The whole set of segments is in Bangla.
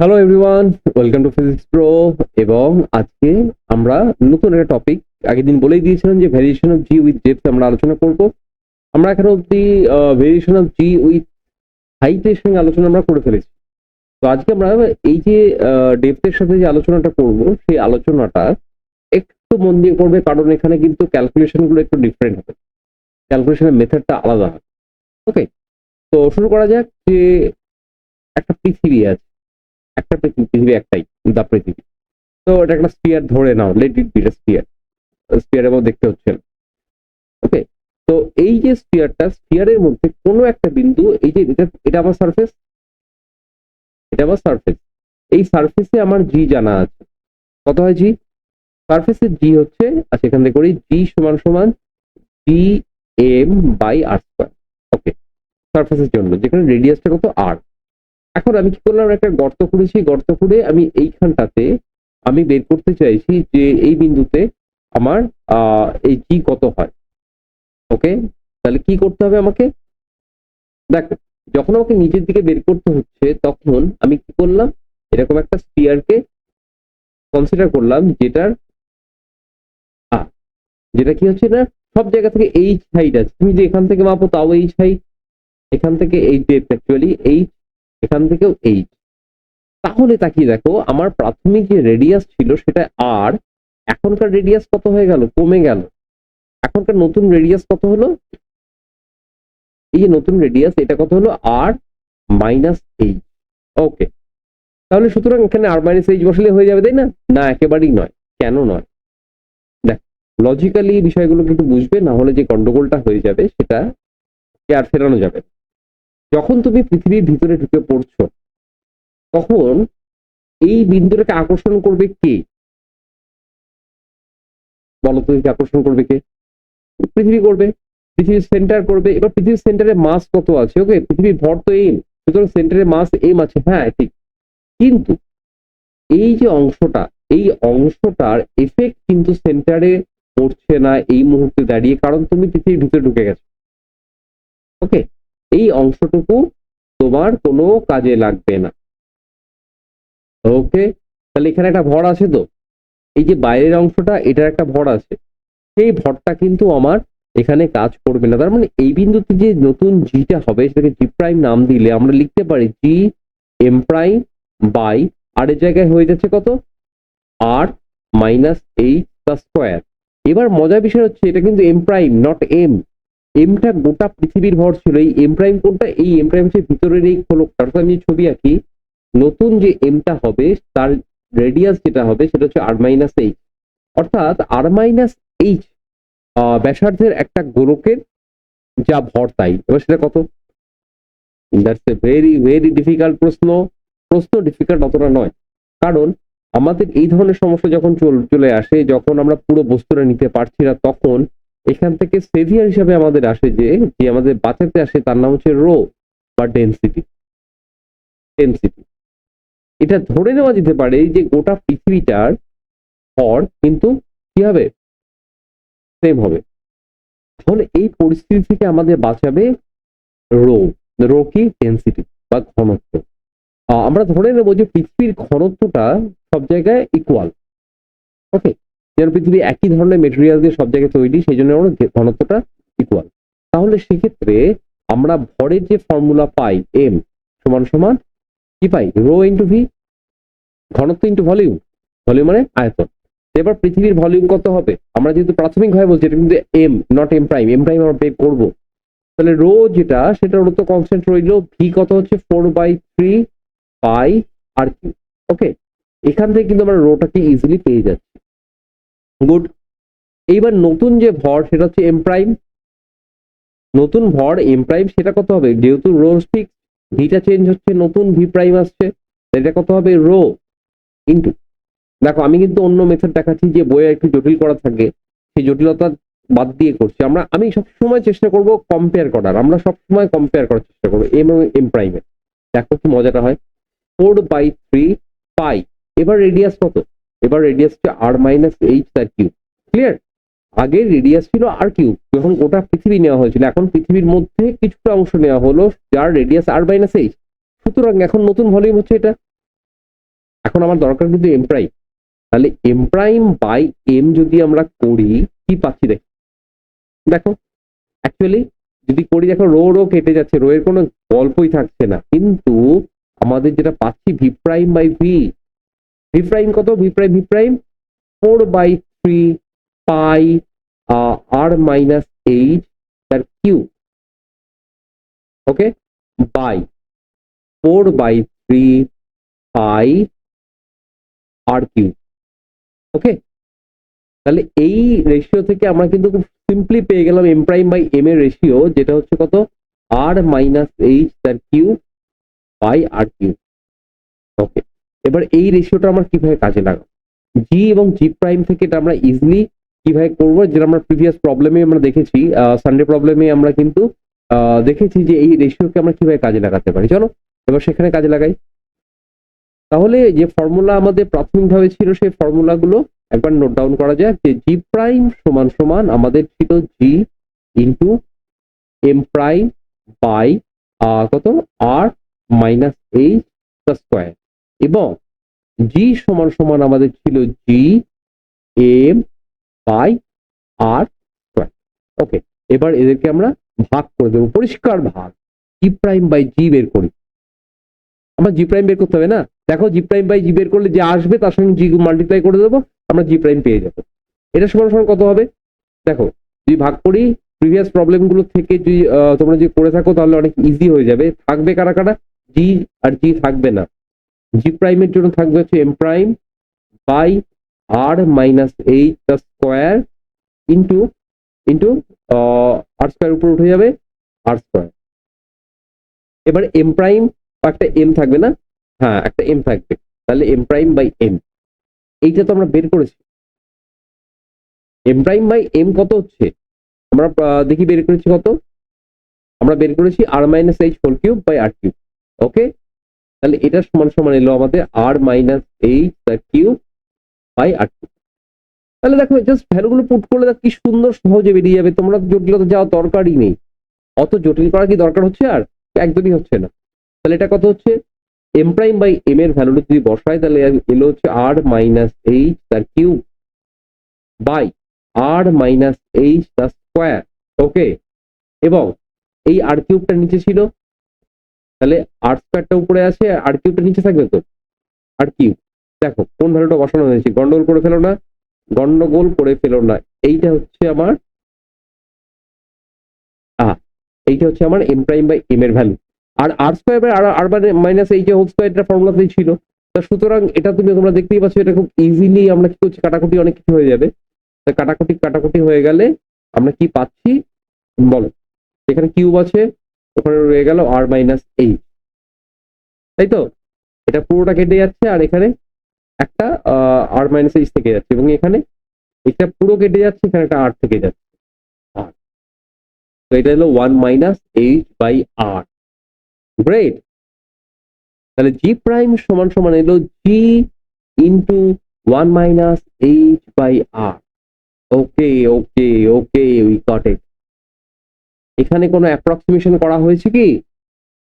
Hello everyone welcome to physics pro এবং আজকে আমরা নতুন একটা টপিক আগের দিন বলেই দিয়েছিলাম যে variation of g with depth আমরা আলোচনা করব। আমরা এখন অব্দি ভেরিয়েশন অফ জি উইথ হাইটের সঙ্গে আলোচনা আমরা করে ফেলেছি। তো আজকে আমরা এই যে ডেপথের সাথে যে আলোচনাটা করব, সেই আলোচনাটা একটু মন দিয়ে করবে, কারণ এখানে কিন্তু ক্যালকুলেশনগুলো একটু ডিফারেন্ট হবে। ক্যালকুলেশনের মেথডটা আলাদা হবে। ওকে তো শুরু করা যাক যে একটা পৃথিবী আছে। একটা পৃথিবী একটাই দা পৃথিবী। তো এটা একটা স্পিয়ার ধরে নাও লেট ইট বি স্পিয়ার স্পিয়ারের মধ্যে দেখতে হচ্ছে। ওকে তো এই যে স্পিয়ারটা স্পিয়ারের মধ্যে কোনো একটা বিন্দু, এই যে এটা এটা আমার সারফেস এটা আমার সারফেস এই সারফেসে আমার জি জানা আছে। কত হয় জি সারফেসের জি হচ্ছে আচ্ছা এখান থেকে করি জি সমান সমান g m by r square okay সারফেসের জন্য, যেখানে রেডিয়াসটা কত? আর এখন আমি কি করলাম? একটা গর্ত করেছি গর্ত করে আমি এইখানটাতে আমি বের করতে চাইছি যে এই বিন্দুতে আমার এই জি কত হয়। ওকে? তাহলে কি করতে হবে আমাকে? দেখো, যখন আমাকে নিচের দিকে বের করতে হচ্ছে, তখন আমি কি করলাম? এরকম একটা স্পিয়ারকে কনসিডার করলাম, যেটার যেটা কি হচ্ছে না? সব জায়গা থেকে এইচ হাইট আছে। তুমি যে এখান থেকে মাপো, তাও এইচ হাইট এখান থেকে এইচ ডেপথ অ্যাকচুয়ালি এইচ এখান থেকেও এইট তাহলে তাকিয়ে দেখো, আমার প্রাথমিক যে রেডিয়াস ছিল সেটা আর এখনকার রেডিয়াস কত হয়ে গেল? কমে গেল। এখনকার নতুন রেডিয়াস কত হলো? এই যে নতুন রেডিয়াস এটা কত হলো? আর মাইনাস এইট ওকে তাহলে সুতরাং এখানে আর মাইনাস এইচ বসলে হয়ে যাবে, তাই না? না, একেবারেই নয়। কেন নয়? দেখ লজিক্যালি বিষয়গুলো কিন্তু বুঝবে, না হলে যে গন্ডগোলটা হয়ে যাবে, সেটা আর ফেরানো যাবে না। যখন তুমি পৃথিবীর ভিতরে ঢুকে পড়ছো, তখন এই বিন্দুটাকে আকর্ষণ করবে কে? বলো তো একে আকর্ষণ করবে কে? পৃথিবী করবে, পৃথিবীর সেন্টার করবে, এবার পৃথিবীর সেন্টারে মাস কত আছে? ওকে পৃথিবীর ভর তো এম সুতরাং সেন্টারে মাস এম আছে। হ্যাঁ ঠিক। কিন্তু এই যে অংশটা, এই অংশটার এফেক্ট কিন্তু সেন্টারে পড়ছে না এই মুহূর্তে দাঁড়িয়ে, কারণ তুমি পৃথিবীর ভিতরে ঢুকে গেছো। ওকে এই অংশটুকু তোমার কোনো কাজে লাগবে না। ওকে তাহলে এখানে একটা ভর আছে তো? এই যে বাইরের অংশটা, এটার একটা ভর আছে। সেই ভরটা কিন্তু আমার এখানে কাজ করবে না। তার মানে এই বিন্দুতে যে নতুন জিটা হবে, সেটাকে জি প্রাইম নাম দিলে আমরা লিখতে পারি g m prime by r এর জায়গায় হয়ে যাচ্ছে কত? আর মাইনাস এইচ স্কোয়ার এবার মজার বিষয় হচ্ছে, এটা কিন্তু এম প্রাইম নট এম এমটা গোটা পৃথিবীর ভর ছিল, এই এম প্রাইম কোনটা এই এম প্রাইম হচ্ছে ভিতরের এই খোলকটা অর্থাৎ আমি ছবি আঁকি, নতুন যে এমটা হবে, তার রেডিয়াস যেটা হবে, সেটা হচ্ছে আর মাইনাস এইচ অর্থাৎ আর মাইনাস এইচ ব্যাসার্ধের একটা গোলকের যা ভর তাই। এবার সেটা কত? That's a very very difficult প্রশ্ন। প্রশ্ন ডিফিকাল্ট অতটা নয়। কারণ আমাদের এই ধরনের সমস্যা যখন চলে আসে, যখন আমরা পুরো বস্তুটা নিতে পারছি না, তখন এখান থেকে সেভিয়ার হিসাবে আমাদের আসে যে যে আমাদের বাঁচাতে আসে তার নাম হচ্ছে রো বা ডেন্সিটি ডেন্সিটি এটা ধরে নেওয়া যেতে পারে যে গোটা পৃথিবীটার ভর কিন্তু কি হবে? সেম হবে। তাহলে এই পরিস্থিতি থেকে আমাদের বাঁচাবে রো। রো কি ডেন্সিটি বা ঘনত্ব। আমরা ধরে নেব যে পৃথিবীর ঘনত্বটা সব জায়গায় ইকুয়াল ওকে যেন পৃথিবী একই ধরনের মেটেরিয়াল দিয়ে সব জায়গায় তৈরি, সেই জন্য আমরা ঘনত্বটা ইকুয়াল তাহলে সেক্ষেত্রে আমরা ভরের যে ফর্মুলা পাই এম সমান সমান কি পাই? রো ইন্টু ভি ঘনত্ব ইন্টু ভলিউম ভলিউম মানে আয়তন। এবার পৃথিবীর ভলিউম কত হবে? আমরা যেহেতু প্রাথমিকভাবে বলছি, এটা কিন্তু m naught m prime m prime আমরা বের করব। তাহলে রো যেটা সেটা ওর তো কনস্ট্যান্ট রইল ভি কত হচ্ছে? Four by three pi r কি ওকে এখান থেকে কিন্তু আমরা রোটাকে ইজিলি পেয়ে যাচ্ছি। গুড। এইবার নতুন যে ভর, সেটা হচ্ছে এম প্রাইম নতুন ভর এম প্রাইম সেটা কত হবে? যেহেতু রো ফিক্স ভিটা চেঞ্জ হচ্ছে, নতুন ভি প্রাইম আসছে এটা কত হবে? রো ইন্টু দেখো, আমি কিন্তু অন্য মেথড দেখাচ্ছি যে বইয়ে একটু জটিল করা থাকে, সেই জটিলতা বাদ দিয়ে করছি। আমরা, আমি সবসময় চেষ্টা করব কম্পেয়ার করার। আমরা সবসময় কম্পেয়ার করার চেষ্টা করব এম এবং এম প্রাইমের দেখো কি মজাটা হয়। ফোর বাই থ্রি পাই এবার রেডিয়াস কত? এবার রেডিয়াস হচ্ছে আর মাইনাস এইচ তার কিউব ক্লিয়ার আগে রেডিয়াস ছিল আর কিউব যখন গোটা পৃথিবী নেওয়া হয়েছিল, এখন পৃথিবীর মধ্যে কিছুটা অংশ নেওয়া হলো যার রেডিয়াস আর মাইনাস এইচ সুতরাং এখন নতুন ভলিউম হচ্ছে এটা। এখন আমার দরকার কিন্তু এম প্রাইম তাহলে এম প্রাইম বাই এম যদি আমরা করি, কি পাচ্ছি দেখো? দেখো অ্যাকচুয়ালি যদি করি, দেখো রো রো কেটে যাচ্ছে, রো এর কোনো গল্পই থাকছে না। কিন্তু আমাদের যেটা পাচ্ছি v prime by v v prime কত? V prime v prime four by three pi r minus eight তার cube okay by four by three pi r cube okay তাহলে এই রেশিও থেকে আমরা কিন্তু খুব সিম্পলি পেয়ে গেলাম এম প্রাইম বাই এম এর রেশিও যেটা হচ্ছে কত? আর মাইনাস এইচ তার cube by r cube okay এবার এই রেশিওটা আমরা কীভাবে কাজে লাগাবো? জি এবং জি প্রাইম থেকে এটা আমরা ইজিলি কীভাবে করব? যেটা আমরা প্রিভিয়াস প্রবলেমে আমরা দেখেছি সানডে প্রবলেমে আমরা কিন্তু দেখেছি যে এই রেশিওকে আমরা কীভাবে কাজে লাগাতে পারি। চলো, এবার সেখানে কাজে লাগাই। তাহলে যে ফর্মুলা আমাদের প্রাথমিকভাবে ছিল, সেই ফর্মুলাগুলো একবার নোট ডাউন করা যাক যে জি প্রাইম সমান সমান আমাদের ছিল g into m prime by কত? আর মাইনাস এইচ স্কোয়ার এবং জি সমান সমান আমাদের ছিল জি এম বাই আর ওকে এবার এদেরকে আমরা ভাগ করে দেবো, পরিষ্কার ভাগ। জি প্রাইম বাই জি বের করি। আমরা জি প্রাইম বের করতে হবে না? দেখো জি প্রাইম বাই জি বের করলে যে আসবে, তার সঙ্গে জি মাল্টিপ্লাই করে দেবো, আমরা জি প্রাইম পেয়ে যাব। এটা সমান সমান কত হবে? দেখো, যদি ভাগ করি প্রিভিয়াস প্রবলেমগুলো থেকে যদি তোমরা যদি করে থাকো, তাহলে অনেক ইজি হয়ে যাবে। থাকবে কারা কারা? জি আর জি থাকবে না। জি প্রাইমের জন্য থাকবে হচ্ছে m prime by r minus h eight square into into r square উপর উঠে যাবে আর স্কোয়ার এবার এম প্রাইম একটা এম থাকবে না? হ্যাঁ একটা এম থাকবে। তাহলে এম প্রাইম বাই এম এইটা তো আমরা বের করেছি। এম প্রাইম বাই এম কত হচ্ছে? আমরা দেখি বের করেছি কত? আমরা বের করেছি r minus h whole cube by r cube okay তাহলে এটা সমান সমান এলো আমাদের আর মাইনাস এইচ তার কিউব বাই আর কিউব তাহলে দেখো জাস্ট ভ্যালুগুলো পুট করলে কি সুন্দর সহজে বেরিয়ে যাবে। তোমরা জটিলতা যাওয়ার দরকারই নেই। অত জটিল করা কি দরকার হচ্ছে আর? একদমই হচ্ছে না। তাহলে এটা কত হচ্ছে? এম প্রাইম বাই এম এর ভ্যালুটা যদি বসাই, তাহলে এলো হচ্ছে আর মাইনাস এইচ তার cube by r minus h তার স্কোয়ার ওকে এবং এই আর কিউবটা নিচে ছিল। তাহলে আর স্কোয়ারটা উপরে আছে, আর কিউবটা নিচে থাকবে তো? আর কিউব দেখো কোন ভ্যালুটা বসানো হয়েছে, গন্ডগোল করে ফেলো না, গন্ডগোল করে ফেলো না, এইটা হচ্ছে আমার এইটা হচ্ছে আমার এম প্রাইম বাই এম এর value r r square by r r minus এই যে হোল স্কোয়ার এটা ফর্মুলাতেই ছিল, তা সুতরাং এটা তুমি তোমরা দেখতেই পাচ্ছ, এটা খুব ইজিলি আমরা কি করছি, কাটাকুটি অনেক কিছু হয়ে যাবে, তা কাটাকুটি কাটাকুটি হয়ে গেলে আমরা কি পাচ্ছি, বলো, এখানে কিউব আছে ওখানে রয়ে গেল আর মাইনাস এইট তাই তো এটা পুরোটা কেটে যাচ্ছে আর এখানে একটা আর মাইনাস এইচ থেকে যাচ্ছে এবং এখানে এটা পুরো কেটে যাচ্ছে, এখানে একটা আর থেকে যাচ্ছে। আর তো এটা হলো one minus h by r great তাহলে জি প্রাইম সমান সমান এলো g into one minus h by r okay okay okay we got it এখানে কোনো অ্যাপ্রক্সিমেশন করা হয়েছে কি?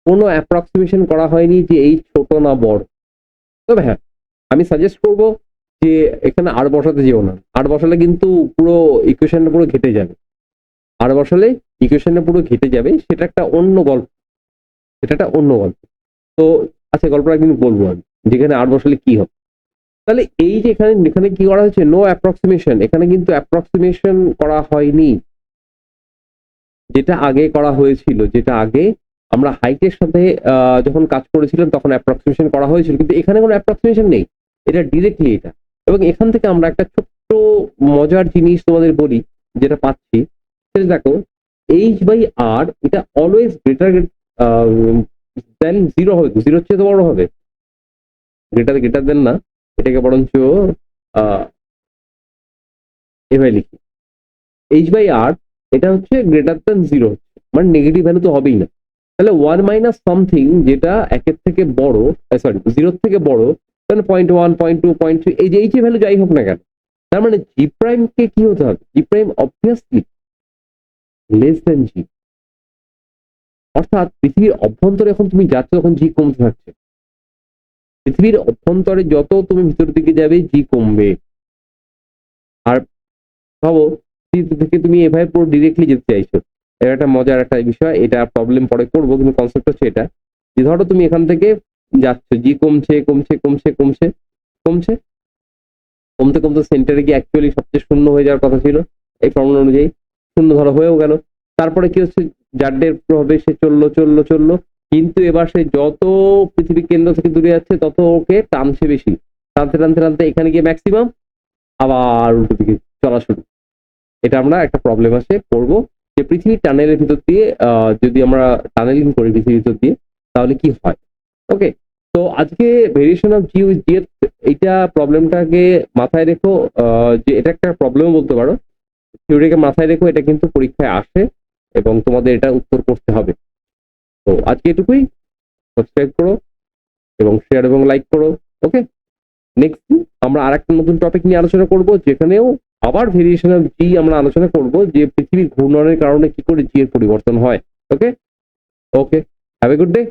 কোনো অ্যাপ্রক্সিমেশন করা হয়নি যে এই ছোট না বড়। তবে হ্যাঁ আমি সাজেস্ট করব যে এখানে আর বসাতে যেও না। আর বসালে কিন্তু পুরো ইকুয়েশনটা পুরো ঘেটে যাবে। আর বসালে ইকুয়েশনটা পুরো ঘেটে যাবে, সেটা একটা অন্য গল্প। সেটা একটা অন্য গল্প। তো আচ্ছা গল্পটা একদিন বলব আমি, যেখানে আর বসালে কি হবে? তাহলে এই যে এখানে এখানে কি করা হয়েছে? নো অ্যাপ্রক্সিমেশন এখানে কিন্তু অ্যাপ্রক্সিমেশন করা হয়নি। যেটা আগে করা হয়েছিল, যেটা আগে আমরা হাইটের সাথে যখন কাজ করেছিলাম তখন অ্যাপ্রক্সিমেশন করা হয়েছিল, কিন্তু এখানে কোনো অ্যাপ্রক্সিমেশন নেই। এটা ডিরেক্টলি এটা। এবং এখান থেকে আমরা একটা ছোট্ট মজার জিনিস তোমাদের বলি, যেটা পাচ্ছি। সেটা দেখো এইচ বাই আর এটা অলওয়েজ গ্রেটার দেন জিরো হবে। জিরোর চেয়ে তো বড় হবে। গ্রেটার গ্রেটার দেন না। এটাকে বরঞ্চ এভাবে লিখি। এইচ বাই আর এটা হচ্ছে গ্রেটার দেন জিরো মানে নেগেটিভ ভ্যালু তো হবেই না। তাহলে ওয়ান মাইনাস সামথিং যেটা একের থেকে বড় সরি জিরোর থেকে বড়, তাহলে point one point two point three এই যে এইচ ভ্যালু যাই হোক না কেন, তার মানে জি প্রাইম কে হতে হবে? G prime obviously less than g অর্থাৎ পৃথিবীর অভ্যন্তরে এখন তুমি যাচ্ছ, তখন জি কমতে থাকছে। পৃথিবীর অভ্যন্তরে যত তুমি ভিতর দিকে যাবে জি কমবে। আর ভাবো থেকে তুমি এভাবে পুরো ডিরেক্টলি যেতে চাইছো। এটা একটা মজার একটা বিষয়, এটা প্রবলেম পরে করব, কিন্তু কনসেপ্ট হচ্ছে এটা। যে ধরো তুমি এখান থেকে যাচ্ছ জি কমছে কমছে কমছে কমছে কমছে। কমতে কমতে সেন্টারে গিয়ে অ্যাকচুয়ালি সবচেয়ে শূন্য হয়ে যাওয়ার কথা ছিল। এই ফর্মুলা অনুযায়ী শূন্য ধরো হয়েও গেল। তারপরে কি হচ্ছে? জাড্ডের প্রভাবে সে চলল চলল চলল। কিন্তু এবার সে যত পৃথিবীর কেন্দ্র থেকে দূরে যাচ্ছে, তত ওকে টানছে বেশি। টানতে টানতে টানতে এখানে গিয়ে ম্যাক্সিমাম আবার উল্টো দিকে চলা শুরু। এটা আমরা একটা প্রবলেম আছে করব যে পৃথিবীর টানেলের ভিতর দিয়ে যদি আমরা টানেলিং করি পৃথিবীর ভিতর দিয়ে, তাহলে কি হয়? ওকে তো আজকে variation of g with GF এইটা প্রবলেমটাকে মাথায় রেখো যে এটা একটা প্রবলেম বলতে পারো। থিওরিকে মাথায় রেখো, এটা কিন্তু পরীক্ষায় আসে এবং তোমাদের এটা উত্তর করতে হবে। তো আজকে এটুকুই সাবস্ক্রাইব করো এবং শেয়ার এবং লাইক করো ওকে নেক্সট আমরা আর একটা নতুন টপিক নিয়ে আলোচনা করব, যেখানেও আবার ভেরিয়েশন অফ জি আমরা আলোচনা করব যে পৃথিবীর ঘূর্ণনের কারণে কি করে জি এর পরিবর্তন হয় okay okay have a good day